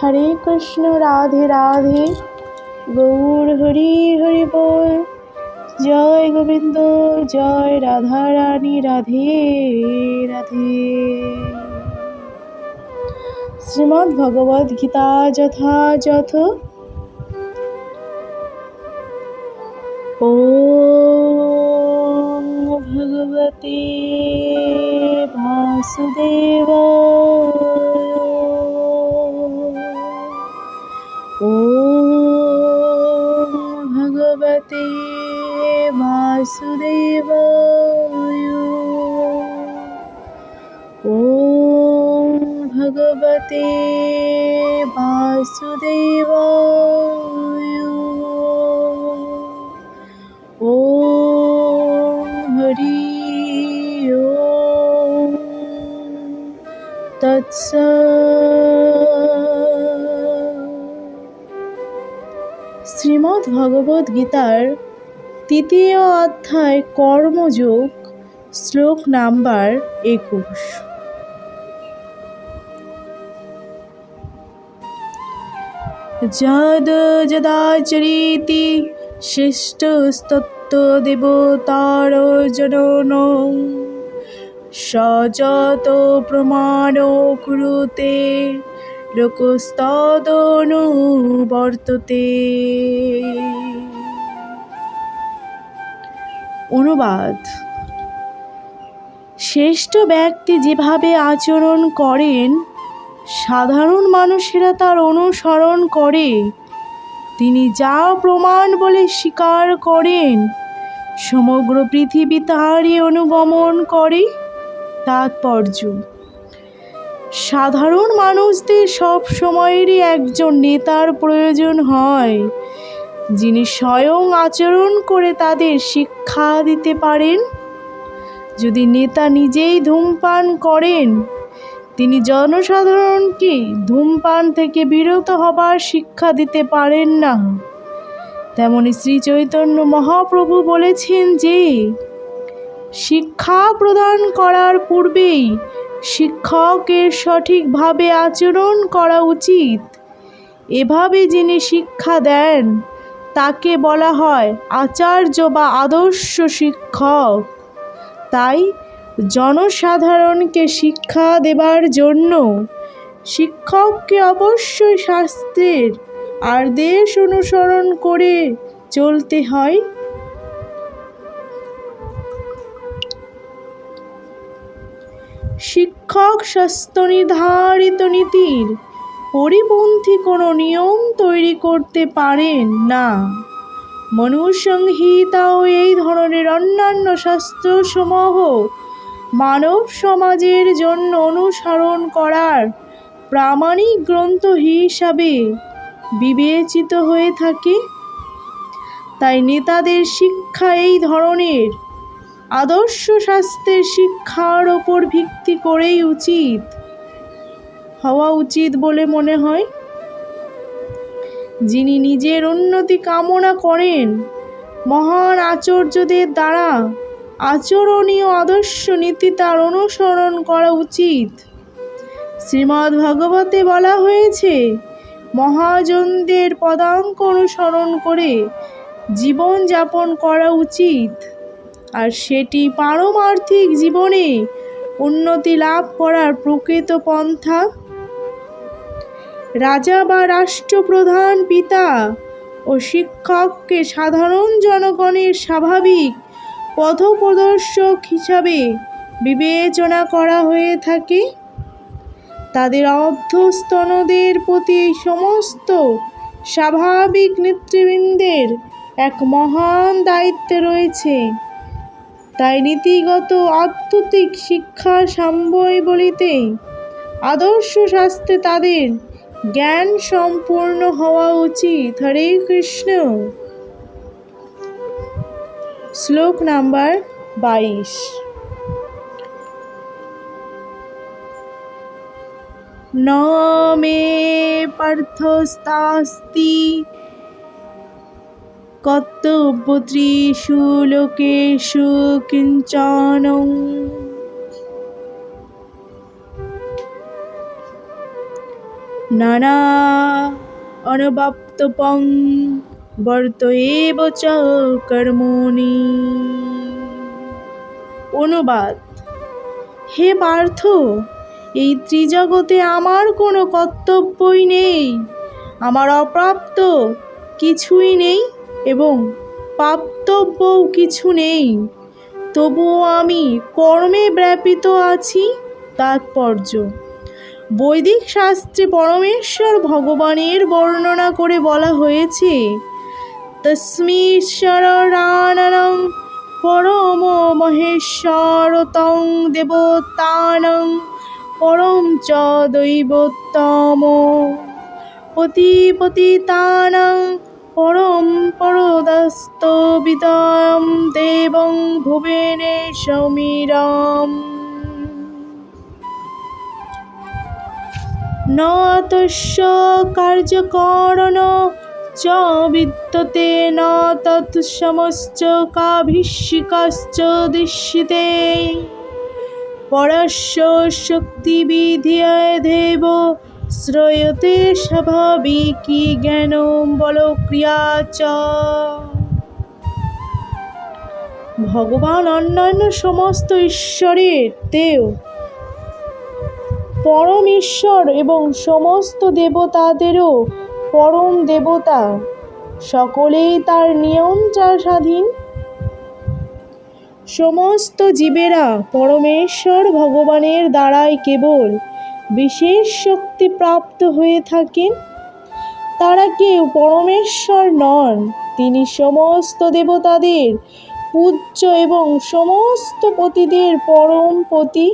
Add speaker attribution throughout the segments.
Speaker 1: হরে কৃষ্ণ রাধে রাধে গৌর হরি হরি বল জয় গোবিন্দ জয় রাধা রানী রাধে রাধে শ্রীমৎ ভগবদ গীতা যথাযথ ও ভগবতী ভাসুদেবা वासुदेवाय ॐ भगवते वासुदेवाय ॐ हरि तत्स শ্রীমদ্ ভগবদ্ গীতার তৃতীয় অধ্যায় কর্মযোগ শ্লোক নাম্বার একুশ যদ যদাচরীতি দেবতার জনন সযত প্রমাণ কুরুতে বর্ততে অনুবাদ শ্রেষ্ঠ ব্যক্তি যেভাবে আচরণ করেন সাধারণ মানুষেরা তার অনুসরণ করে তিনি যা প্রমাণ বলে স্বীকার করেন সমগ্র পৃথিবী তাহারই অনুগমন করে তাৎপর্য সাধারণ মানুষদের সব সময়েরই একজন নেতার প্রয়োজন হয় যিনি স্বয়ং আচরণ করে তাদের শিক্ষা দিতে পারেন যদি নেতা নিজেই ধূমপান করেন তিনি জনসাধারণকে ধূমপান থেকে বিরত হবার শিক্ষা দিতে পারেন না তেমনি শ্রী চৈতন্য মহাপ্রভু বলেছেন যে শিক্ষা প্রদান করার পূর্বেই শিক্ষকের সঠিকভাবে আচরণ করা উচিত এভাবে যিনি শিক্ষা দেন তাকে বলা হয় আচার্য বা আদর্শ শিক্ষক তাই জনসাধারণকে শিক্ষা দেবার জন্য শিক্ষককে অবশ্যই শাস্ত্রের আর দেশ অনুসরণ করে চলতে হয় শিক্ষক স্বাস্থ্য নির্ধারিত নীতির পরিপন্থী কোনো নিয়ম তৈরি করতে পারেন না মনুসংহিতা ও এই ধরনের অন্যান্য শাস্ত্রসমূহ মানব সমাজের জন্য অনুসরণ করার প্রামাণিক গ্রন্থ হিসাবে বিবেচিত হয়ে থাকে তাই নেতাদের শিক্ষা এই ধরনের আদর্শ স্বাস্থ্যের শিক্ষার ওপর ভিত্তি করেই উচিত হওয়া উচিত বলে মনে হয় যিনি নিজের উন্নতি কামনা করেন মহান আচর্যদের দ্বারা আচরণীয় আদর্শ নীতি তার অনুসরণ করা উচিত শ্রীমদ্ ভগবতে বলা হয়েছে মহাজনদের পদাঙ্ক অনুসরণ করে জীবন যাপন করা উচিত আর সেটি পারমার্থিক জীবনে উন্নতি লাভ করার প্রকৃত পন্থা রাজা বা রাষ্ট্রপ্রধান পিতা ও শিক্ষককে সাধারণ জনগণের স্বাভাবিক পথপ্রদর্শক হিসাবে বিবেচনা করা হয়ে থাকে তাদের অর্ধস্তনদের প্রতি সমস্ত স্বাভাবিক নেতৃবৃন্দের এক মহান দায়িত্ব রয়েছে তাই নীতিগত আত্মতিক শিক্ষা সাম্যই বলিতেই আদর্শ শাস্ত্রে তাদের জ্ঞান সম্পূর্ণ হওয়া উচিত হরে কৃষ্ণ শ্লোক নাম্বার বাইশ न পার্থস্তাস্তি কর্তব্যত্রিষু লোকেশু কিঞ্চন নানা অনবাপ্তপং বর্তয়েব চ কর্মণি অনুবাদ হে পার্থ এই ত্রিজগতে আমার কোনো কর্তব্যই নেই আমার অপ্রাপ্ত কিছুই নেই এবং প্রাপ্তব্যও কিছু নেই তবুও আমি কর্মে ব্যাপিত আছি তাৎপর্য বৈদিক শাস্ত্রে পরমেশ্বর ভগবানের বর্ণনা করে বলা হয়েছে তস্মীশ্বরানং পরম মহেশ্বরতং দেবতানং পরম চ দৈবতম পতিপতিতানং পরম বিদাম দেবং ভুবনেশমিরম ন তস্য কার্যকরণ চ বিদ্যতে ন তৎসমশ্চ কাভিষিকাশ্চ দৃশ্যতে পরস্য শক্তিবিধিয় দেব শ্রয়তে স্বাভাবিকি জ্ঞান বল ভগবান অন্যান্য সমস্ত ঈশ্বরের তেও পরম ঈশ্বর এবং সমস্ত দেবতাদেরও পরম দেবতা সকলেই তার নিয়ম স্বাধীন সমস্ত জীবেরা পরমেশ্বর ভগবানের দ্বারাই কেবল বিশেষ শক্তি প্রাপ্ত হয়ে থাকেন তারা কেউ পরমেশ্বর নন তিনি সমস্ত দেবতাদের পূজ্য এবং সমস্ত পতিদের পরম পতি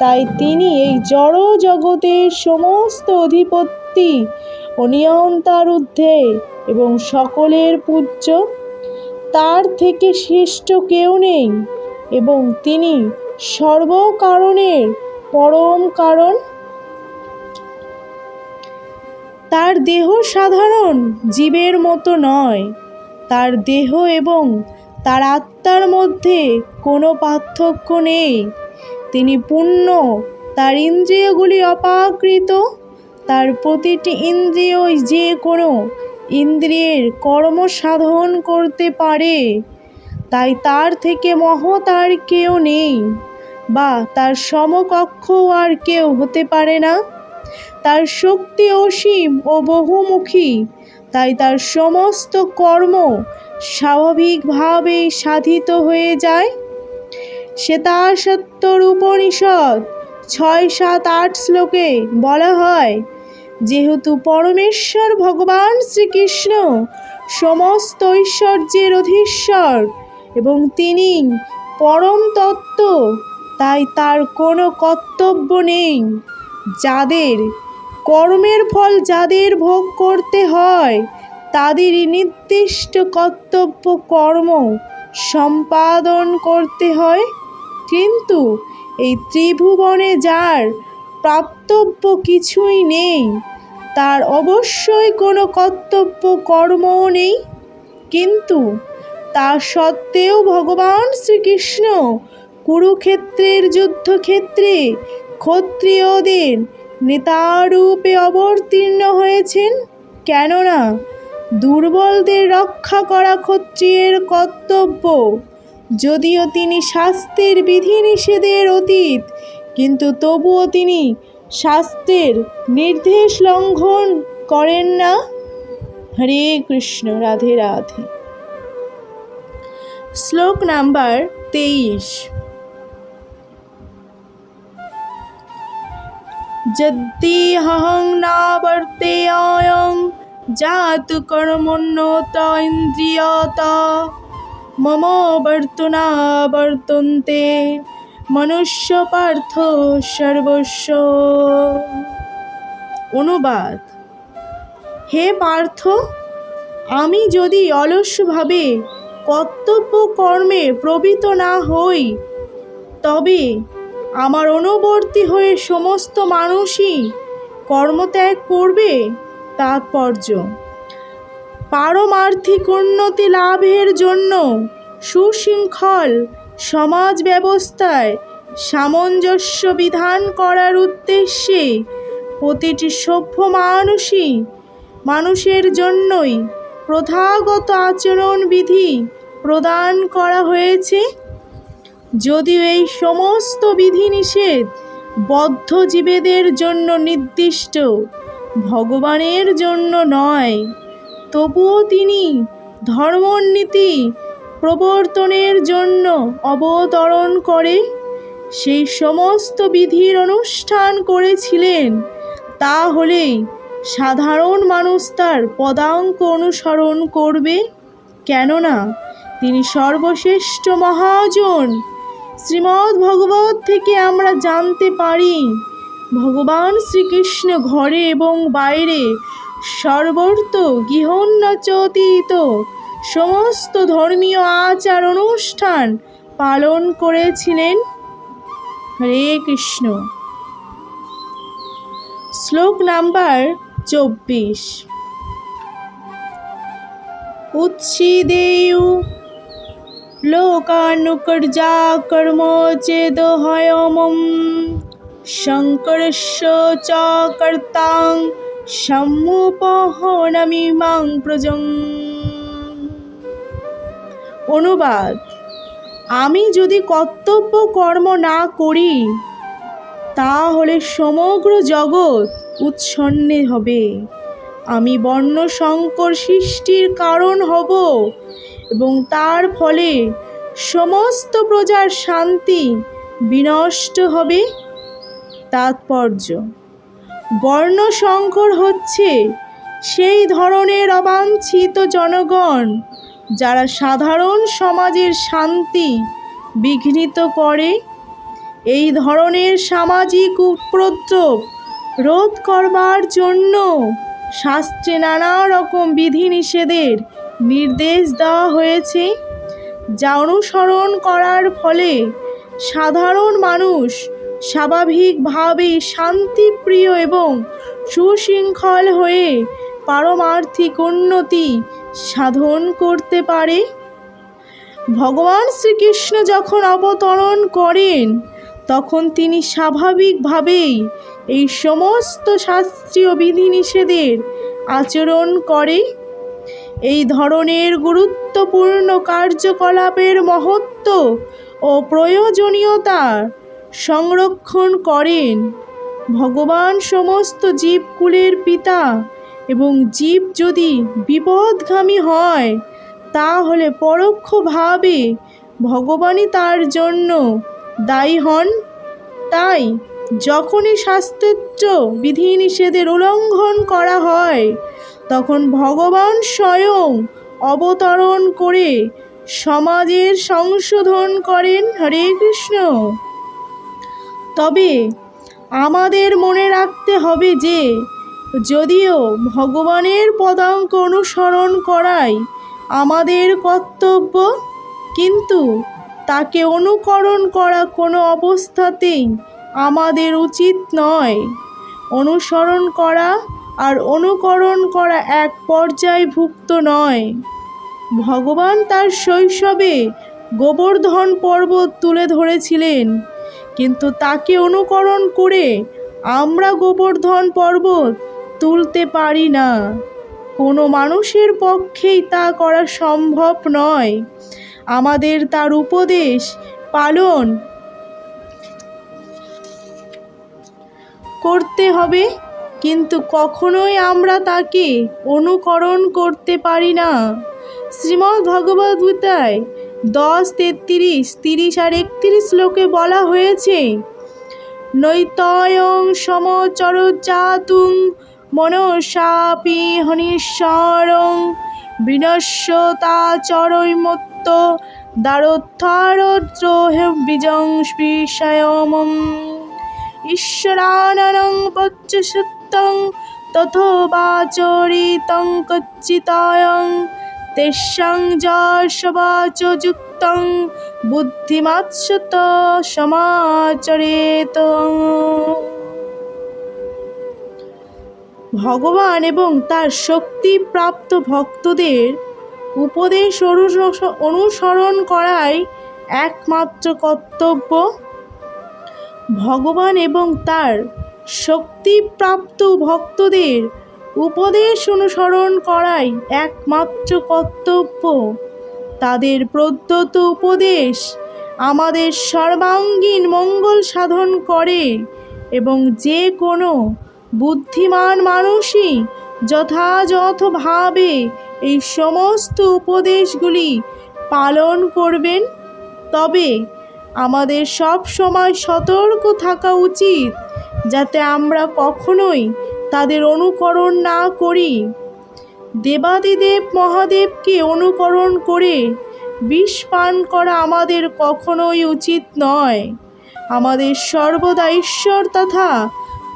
Speaker 1: তাই তিনি এই জড় জগতের সমস্ত অধিপত্তি ও নিয়ন্তার ঊর্ধ্বে এবং সকলের পূজ্য তার থেকে শ্রেষ্ঠ কেউ নেই এবং তিনি সর্বকারণের পরম কারণ তার দেহ সাধারণ জীবের মতো নয় তার দেহ এবং তার আত্মার মধ্যে কোনো পার্থক্য নেই তিনি পূর্ণ তার ইন্দ্রিয়গুলি অপাকৃত তার প্রতিটি ইন্দ্রিয়ই যে কোনো ইন্দ্রিয়ের কর্ম সাধন করতে পারে তাই তার থেকে মহৎ আর কেউ নেই বা তার সমকক্ষ আর কেউ হতে পারে না তার শক্তি অসীম ও বহুমুখী তাই তার সমস্ত কর্ম স্বাভাবিকভাবে সাধিত হয়ে যায় সত্তর উপনিষদ ছয় সাত আট শ্লোকে বলা হয় যেহেতু পরমেশ্বর ভগবান শ্রীকৃষ্ণ সমস্ত ঐশ্বর্যের অধীশ্বর এবং তিনি পরম তত্ত্ব তাই তার কোনো কর্তব্য নেই যাদের কর্মের ফল যাদের ভোগ করতে হয় তাদেরই নির্দিষ্ট কর্তব্য কর্ম সম্পাদন করতে হয় কিন্তু এই ত্রিভুবনে যার প্রাপ্তব্য কিছুই নেই তার অবশ্যই কোনো কর্তব্য কর্মও নেই কিন্তু তা সত্ত্বেও ভগবান শ্রীকৃষ্ণ কুরুক্ষেত্রের যুদ্ধক্ষেত্রে ক্ষত্রিয়দের নেতারূপে অবতীর্ণ হয়েছেন কেননা দুর্বলদের রক্ষা করা ক্ষত্রিয়ের কর্তব্য যদিও তিনি শাস্ত্রের বিধিনিষেধের অতীত কিন্তু তবুও তিনি শাস্ত্রের নির্দেশ লঙ্ঘন করেন না হরে কৃষ্ণ রাধে রাধে শ্লোক নাম্বার তেইশ যদ্দিহং না বর্তে অয়ং জাত কর্মণ্যত ইন্দ্রিয়ত মম বর্তনা বর্তন্তে মনুষ্য পার্থ সর্বস্ব অনুবাদ হে পার্থ আমি যদি অলসভাবে কর্তব্য কর্মে প্রবৃত না হই তবে আমার অনুবর্তী হয়ে সমস্ত মানুষই কর্মত্যাগ করবে তাৎপর্য পারমার্থিক উন্নতি লাভের জন্য সুশৃঙ্খল সমাজ ব্যবস্থায় সামঞ্জস্য বিধান করার উদ্দেশ্যে প্রতিটি সভ্য মানুষই মানুষের জন্যই প্রথাগত আচরণ বিধি প্রদান করা হয়েছে যদিও এই সমস্ত বিধিনিষেধ বদ্ধ জীবেদের জন্য নির্দিষ্ট ভগবানের জন্য নয় তবুও তিনি ধর্মনীতি প্রবর্তনের জন্য অবতরণ করে সেই সমস্ত বিধির অনুষ্ঠান করেছিলেন তাহলে সাধারণ মানুষ তার পদাঙ্ক অনুসরণ করবে কেননা তিনি সর্বশ্রেষ্ঠ মহাজন শ্রীমৎ ভগবত থেকে আমরা জানতে পারি ভগবান শ্রীকৃষ্ণ ঘরে এবং বাইরে সর্বর্ত গৃহন্নচতীত সমস্ত ধর্মীয় আচার অনুষ্ঠান পালন করেছিলেন হরে কৃষ্ণ শ্লোক নাম্বার চব্বিশ উচ্ছিদেয়ু लोकानुकर्जाकर्मोचेदोहयोमं शङ्करस्य च कर्तां সম্মুপহনমিমাং প্রজং অনুবাদ আমি যদি কর্তব্য কর্ম না করি তাহলে সমগ্র জগৎ উৎসন্নে হবে আমি বর্ণ শঙ্কর সৃষ্টির কারণ হব এবং তার ফলে সমস্ত প্রজার শান্তি বিনষ্ট হবে তাৎপর্য বর্ণশঙ্কর হচ্ছে সেই ধরনের অবাঞ্ছিত জনগণ যারা সাধারণ সমাজের শান্তি বিঘ্নিত করে এই ধরনের সামাজিক উপদ্রব রোধ করবার জন্য শাস্ত্রে নানা রকম বিধিনিষেধের নির্দেশ দেওয়া হয়েছে যা অনুসরণ করার ফলে সাধারণ মানুষ স্বাভাবিকভাবে শান্তিপ্রিয় এবং সুশৃঙ্খল হয়ে পারমার্থিক উন্নতি সাধন করতে পারে ভগবান শ্রীকৃষ্ণ যখন অবতরণ করেন তখন তিনি স্বাভাবিকভাবেই এই সমস্ত শাস্ত্রীয় বিধিনিষেধের আচরণ করে এই ধরনের গুরুত্বপূর্ণ কার্যকলাপের মহত্ব ও প্রয়োজনীয়তা সংরক্ষণ করেন ভগবান সমস্ত জীবকুলের পিতা এবং জীব যদি বিপদগামী হয় তাহলে পরোক্ষভাবে ভগবানই তার জন্য দায়ী হন তাই যখনই শাস্ত্র বিধিনিষেধের উল্লঙ্ঘন করা হয় তখন ভগবান স্বয়ং অবতরণ করে সমাজের সংশোধন করেন হরে কৃষ্ণ তবে আমাদের মনে রাখতে হবে যে যদিও ভগবানের পদাঙ্ক অনুসরণ করাই আমাদের কর্তব্য কিন্তু তাকে অনুকরণ করা কোনো অবস্থাতেই আমাদের উচিত নয় অনুসরণ করা আর অনুকরণ করা এক পর্যায়ভুক্ত নয় ভগবান তার শৈশবে গোবর্ধন পর্বত তুলে ধরেছিলেন কিন্তু তাকে অনুকরণ করে আমরা গোবর্ধন পর্বত তুলতে পারি না কোনো মানুষের পক্ষেই তা করা সম্ভব নয় আমাদের তার উপদেশ পালন করতে হবে কিন্তু কখনোই আমরা তাকে অনুকরণ করতে পারি না শ্রীমদ্ গীতায় দশ তেত্রিশ তিরিশ আর একত্রিশ শ্লোকে বলা হয়েছে নৈতয়ং সমচর চাতুং মনসাপি হনিশ্বরং বিনশ্বতা চরৈমত্ত দ্বারোত্থারদ্রোহবীজং স্পৃশয়মম ঈশ্বরানং পঞ্চশত তথবা তথোবাচরিতং কচ্চিতায়ং তেষাং যশবাচ যুক্তং বুদ্ধিমাৎসুত সমাচরেত ভগবান এবং তার শক্তি প্রাপ্ত ভক্তদের উপদেশ অনুসরণ করাই একমাত্র কর্তব্য ভগবান এবং তার শক্তিপ্রাপ্ত ভক্তদের উপদেশ অনুসরণ করাই একমাত্র কর্তব্য তাদের প্রদত্ত উপদেশ আমাদের সর্বাঙ্গীন মঙ্গল সাধন করে এবং যে কোনো বুদ্ধিমান মানুষই যথাযথভাবে এই সমস্ত উপদেশগুলি পালন করবেন তবে আমাদের সব সময় সতর্ক থাকা উচিত যাতে আমরা কখনোই তাদের অনুকরণ না করি দেবাদিদেব মহাদেবকে অনুকরণ করে বিষ পান করা আমাদের কখনোই উচিত নয় আমাদের সর্বদা ঈশ্বর তথা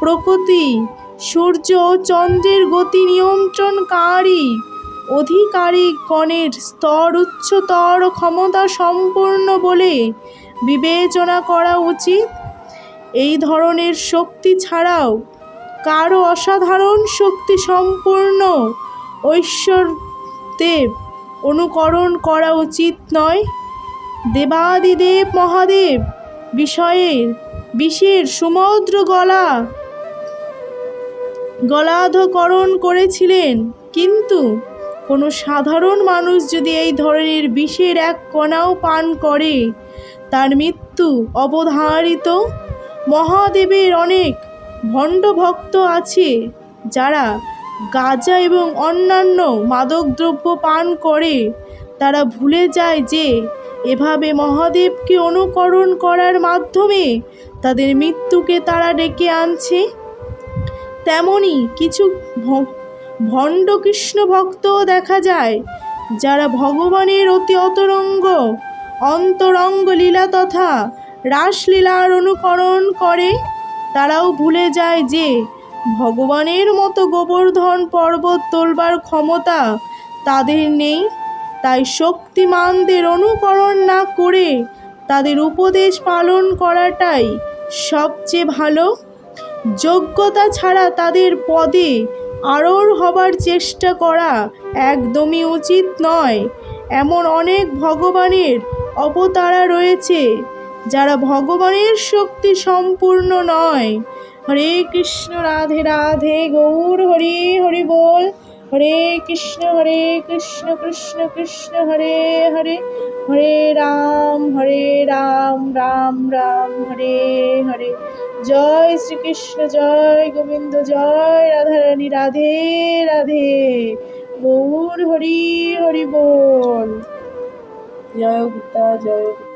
Speaker 1: প্রকৃতি সূর্য ও চন্দ্রের গতি নিয়ন্ত্রণকারী অধিকারী গণের স্তর উচ্চতর ক্ষমতা সম্পূর্ণ বলে বিবেচনা করা উচিত এই ধরনের শক্তি ছাড়াও কারো অসাধারণ শক্তি সম্পূর্ণ দেব অনুকরণ করা উচিত নয় দেবাদিদেব মহাদেব বিষয়ের বিষের সমুদ্র গলা গলাধকরণ করেছিলেন কিন্তু কোনো সাধারণ মানুষ যদি এই ধরনের বিষের এক কণাও পান করে তার মৃত্যু অবধারিত মহাদেবের অনেক ভণ্ড ভক্ত আছে যারা গাঁজা এবং অন্যান্য মাদকদ্রব্য পান করে তারা ভুলে যায় যে এভাবে মহাদেবকে অনুকরণ করার মাধ্যমে তাদের মৃত্যুকে তারা ডেকে আনছে তেমনি কিছু ভণ্ড কৃষ্ণ ভক্তও দেখা যায় যারা ভগবানের অতি অতরঙ্গ অন্তরঙ্গ লীলা তথা রাসলীলার অনুকরণ করে তারাও ভুলে যায় যে ভগবানের মতো গোবর্ধন পর্বত তোলবার ক্ষমতা তাদের নেই তাই শক্তিমানদের অনুকরণ না করে তাদের উপদেশ পালন করাটাই সবচেয়ে ভালো যোগ্যতা ছাড়া তাদের পদে আরোর হবার চেষ্টা করা একদমই উচিত নয় এমন অনেক ভগবানের অবতারা রয়েছে যারা ভগবানের শক্তি সম্পূর্ণ নয় হরে কৃষ্ণ রাধে রাধে গৌর হরি হরি বল হরে কৃষ্ণ হরে কৃষ্ণ কৃষ্ণ কৃষ্ণ হরে হরে হরে রাম হরে রাম রাম রাম হরে হরে জয় শ্রীকৃষ্ণ জয় গোবিন্দ জয় রাধারানী রাধে রাধে গৌর হরি হরি বল জয় গীতা জয়